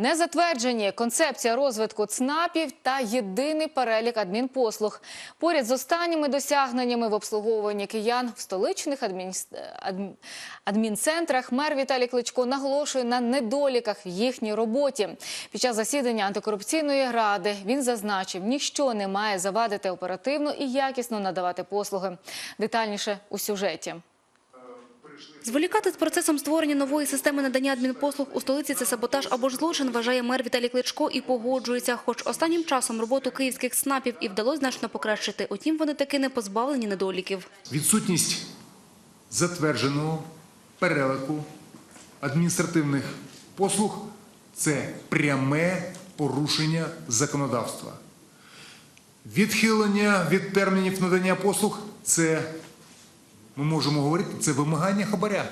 Не затверджені концепція розвитку ЦНАПів та єдиний перелік адмінпослуг. Поряд з останніми досягненнями в обслуговуванні киян в столичних адмінс- адм- адмінцентрах мер Віталій Кличко наголошує на недоліках в їхній роботі. Під час засідання антикорупційної ради він зазначив, ніщо не має завадити оперативно і якісно надавати послуги. Детальніше у сюжеті. Зволікати з процесом створення нової системи надання адмінпослуг у столиці – це саботаж або ж злочин, вважає мер Віталій Кличко і погоджується. Хоч останнім часом роботу київських СНАПів і вдалося значно покращити, утім вони таки не позбавлені недоліків. Відсутність затвердженого перелику адміністративних послуг це пряме порушення законодавства. Відхилення від термінів надання послуг це, ми можемо говорити, це вимагання хабаря.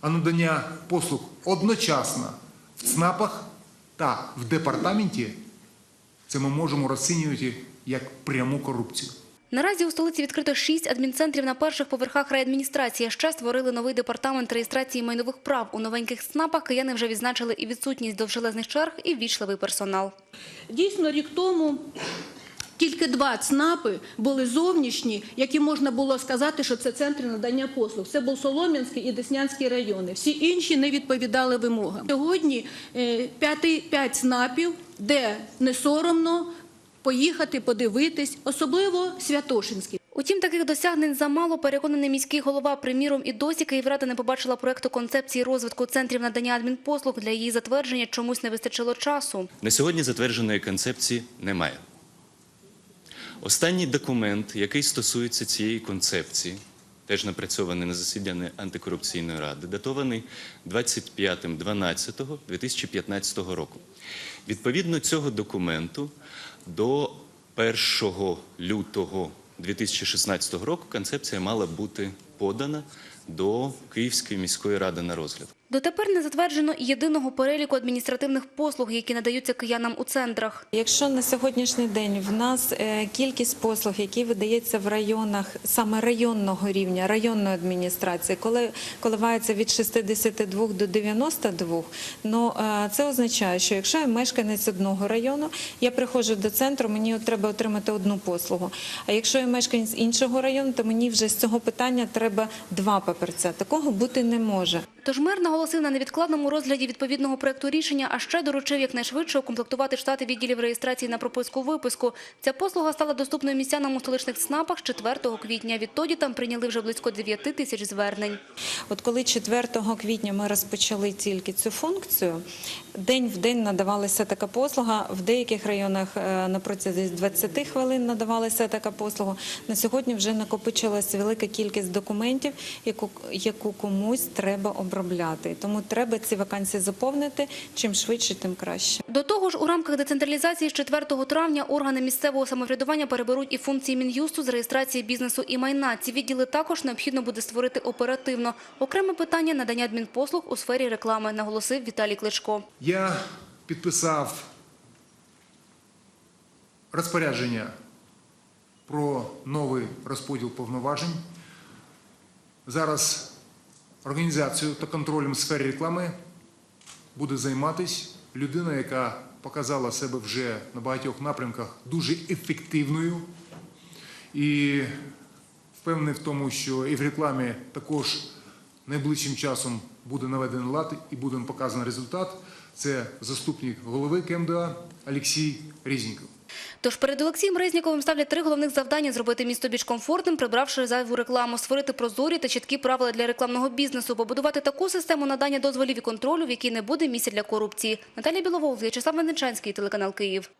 А надання послуг одночасно в ЦНАПах та в департаменті це ми можемо розцінювати як пряму корупцію. Наразі у столиці відкрито шість адмінцентрів на перших поверхах райадміністрації. Ще створили новий департамент реєстрації майнових прав. У новеньких СНАПах кияни вже відзначили і відсутність довжелезних черг, і ввічливий персонал. Дійсно, рік тому тільки два ЦНАПи були зовнішні, які можна було сказати, що це центри надання послуг. Це був Солом'янський і Деснянський райони. Всі інші не відповідали вимогам. Сьогодні е, п'ять ЦНАПів, де не соромно поїхати, подивитись, особливо Святошинський. Утім, таких досягнень замало, переконаний міський голова. Приміром, і досі Київрада не побачила проекту концепції розвитку центрів надання адмінпослуг. Для її затвердження чомусь не вистачило часу. На сьогодні затвердженої концепції немає. Останній документ, який стосується цієї концепції, теж напрацьований на засіданні антикорупційної ради, датований 25.12.2015 року. Відповідно цього документу до 1 лютого 2016 року концепція мала бути подана до Київської міської ради на розгляд. Дотепер не затверджено єдиного переліку адміністративних послуг, які надаються киянам у центрах. Якщо на сьогоднішній день в нас е, кількість послуг, які видається в районах саме районного рівня, районної адміністрації, коли коливається від 62 до 92, ну е, це означає, що якщо я мешканець одного району, я приходжу до центру, мені треба отримати одну послугу. А якщо я мешканець іншого району, то мені вже з цього питання треба два паперця. Такого бути не може. Тож мер наголосив на невідкладному розгляді відповідного проекту рішення, а ще доручив якнайшвидше укомплектувати штати відділів реєстрації на прописку-виписку. Ця послуга стала доступною містянам у столичних ЦНАПах 4 квітня. Відтоді там прийняли вже близько 9 тисяч звернень. От коли 4 квітня ми розпочали тільки цю функцію, день в день надавалася така послуга. В деяких районах е, на протязі 20 хвилин надавалася така послуга. На сьогодні вже накопичилася велика кількість документів, яку, яку комусь треба обробляти. Тому треба ці вакансії заповнити. Чим швидше, тим краще. До того ж, у рамках децентралізації з 4 травня органи місцевого самоврядування переберуть і функції Мін'юсту з реєстрації бізнесу і майна. Ці відділи також необхідно буде створити оперативно. Окреме питання – надання адмінпослуг у сфері реклами, наголосив Віталій Кличко. Я підписав розпорядження про новий розподіл повноважень. Зараз організацією та контролем в сфері реклами буде займатися людина, яка показала себе вже на багатьох напрямках дуже ефективною. І впевнений в тому, що і в рекламі також найближчим часом буде наведений лад і буде показаний результат. Це заступник голови КМДА Олексій Різніков. Тож перед Олексієм Резніковим ставлять три головних завдання – зробити місто більш комфортним, прибравши зайву рекламу, створити прозорі та чіткі правила для рекламного бізнесу, побудувати таку систему надання дозволів і контролю, в якій не буде місця для корупції. Наталія Біловол, В'ячеслав Венечанський, телеканал Київ.